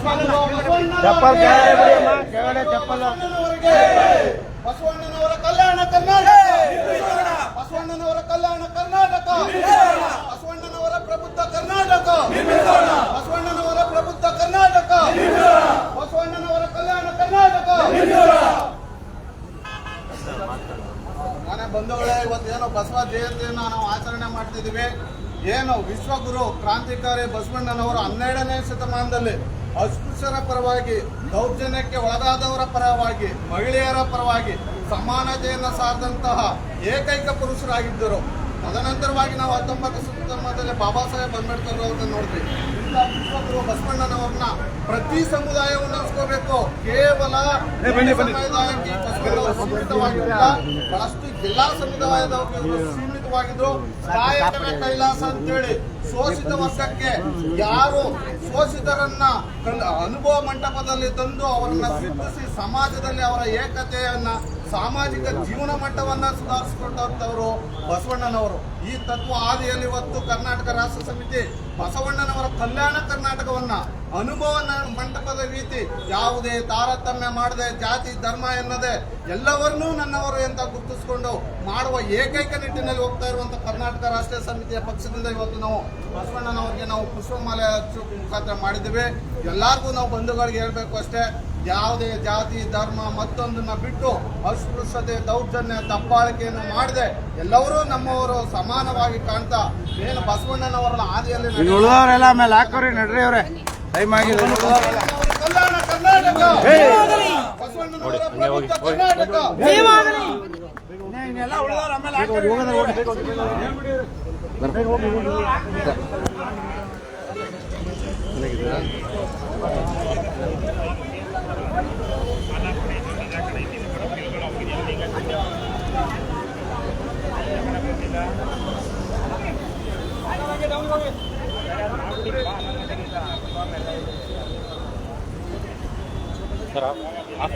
ಚಪ್ಪಲ್ ಕೆಳಗಡೆ ಬಿಡಿ ಅಮ್ಮ, ಕೆಳಗಡೆ ಚಪ್ಪಲ್. ಬಸವಣ್ಣನವರ ಕಲ್ಯಾಣ ಕರ್ನಾಟಕ. ಬಸವಣ್ಣನವರ ಕಲ್ಯಾಣ ಕರ್ನಾಟಕ. ಬಸವಣ್ಣನವರ ಪ್ರಬುದ್ಧ ಕರ್ನಾಟಕ. ಬಸವಣ್ಣನವರ ಪ್ರಬುದ್ಧ ಕರ್ನಾಟಕ. ಬಸವಣ್ಣನವರ ಕಲ್ಯಾಣ ಕರ್ನಾಟಕ. ಮನೆ ಬಂಧುಗಳೇ ಇವತ್ತೇನು ಬಸವ ಜಯಂತಿಯನ್ನು ನಾವು ಆಚರಣೆ ಮಾಡ್ತಿದ್ದೀವಿ. ಏನು ವಿಶ್ವಗುರು ಕ್ರಾಂತಿಕಾರಿ ಬಸವಣ್ಣನವರು ಹನ್ನೆರಡನೇ ಶತಮಾನದಲ್ಲಿ ಅಸ್ಪೃಶ್ಯರ ಪರವಾಗಿ ದೌರ್ಜನ್ಯಕ್ಕೆ ಒಳಗಾದವರ ಪರವಾಗಿ ಮಹಿಳೆಯರ ಪರವಾಗಿ ಸಮಾನತೆಯನ್ನು ಸಾರಿದಂತಹ ಏಕೈಕ ಪುರುಷರಾಗಿದ್ದರು. ತದನಂತರವಾಗಿ ನಾವು ಹತ್ತೊಂಬತ್ತು ಶತಮಾನದಲ್ಲಿ ಬಾಬಾ ಸಾಹೇಬ್ ಅಂಬೇಡ್ಕರ್ ಅವ್ರನ್ನ ನೋಡ್ರಿ. ಬಸವಣ್ಣನವ್ರನ್ನ ಪ್ರತಿ ಸಮುದಾಯವನ್ನು ಅನ್ಸ್ಕೋಬೇಕು ಕೇವಲ ಸಮುದಾಯಕ್ಕೆ ಸೀಮಿತವಾಗಿರಲಿಲ್ಲ ಬಹಳಷ್ಟು ಎಲ್ಲಾ ಸಮುದಾಯದವರು ಸೀಮಿತವಾಗಿದ್ರು. ಕಾಯಕವೇ ಕೈಲಾಸ ಅಂತೇಳಿ ಶೋಷಿತ ವರ್ಗಕ್ಕೆ ಯಾರು ಶೋಷಿತರನ್ನ ಅನುಭವ ಮಂಟಪದಲ್ಲಿ ತಂದು ಅವರನ್ನ ಸಿದ್ಧಿಸಿ ಸಮಾಜದಲ್ಲಿ ಅವರ ಏಕತೆಯನ್ನ ಸಾಮಾಜಿಕ ಜೀವನ ಮಟ್ಟವನ್ನ ಸುಧಾರಿಸಿಕೊಂಡವರು ಬಸವಣ್ಣನವರು. ಈ ತತ್ವ ಹಾದಿಯಲ್ಲಿ ಇವತ್ತು ಕರ್ನಾಟಕ ರಾಷ್ಟ್ರ ಸಮಿತಿ ಬಸವಣ್ಣನವರ ಕಲ್ಯಾಣ ಕರ್ನಾಟಕವನ್ನ ಅನುಭವ ಮಂಟಪದ ರೀತಿ ಯಾವುದೇ ತಾರತಮ್ಯ ಮಾಡದೆ ಜಾತಿ, ಧರ್ಮ ಎನ್ನದೆ ಎಲ್ಲವನ್ನೂ ನನ್ನವರು ಅಂತ ಗುರುತಿಸಿಕೊಂಡು ಮಾಡುವ ಏಕೈಕ ನಿಟ್ಟಿನಲ್ಲಿ ಹೋಗ್ತಾ ಇರುವಂತ ಕರ್ನಾಟಕ ರಾಷ್ಟ್ರೀಯ ಸಮಿತಿಯ ಪಕ್ಷದಿಂದ ಇವತ್ತು ನಾವು ಬಸವಣ್ಣನವರಿಗೆ ನಾವು ಪುಷ್ಪಮಾಲೆ ಮುಖಾಂತರ ಮಾಡಿದ್ದೇವೆ. ಎಲ್ಲರಿಗೂ ನಾವು ಬಂಧುಗಳಿಗೆ ಹೇಳಬೇಕು ಅಷ್ಟೇ. ಯಾವುದೇ ಜಾತಿ ಧರ್ಮ ಮತ್ತೊಂದನ್ನು ಬಿಟ್ಟು ಅಸ್ಪೃಶ್ಯತೆ ದೌರ್ಜನ್ಯ ದಬ್ಬಾಳಿಕೆಯನ್ನು ಮಾಡದೆ ಎಲ್ಲರೂ ನಮ್ಮವರು ಸಮಾನವಾಗಿ ಕಾಣ್ತಾ ಏನು ಬಸವಣ್ಣನವರ ಹಾದಿಯಲ್ಲಿ ಬಸವಣ್ಣನವರ सर आप आप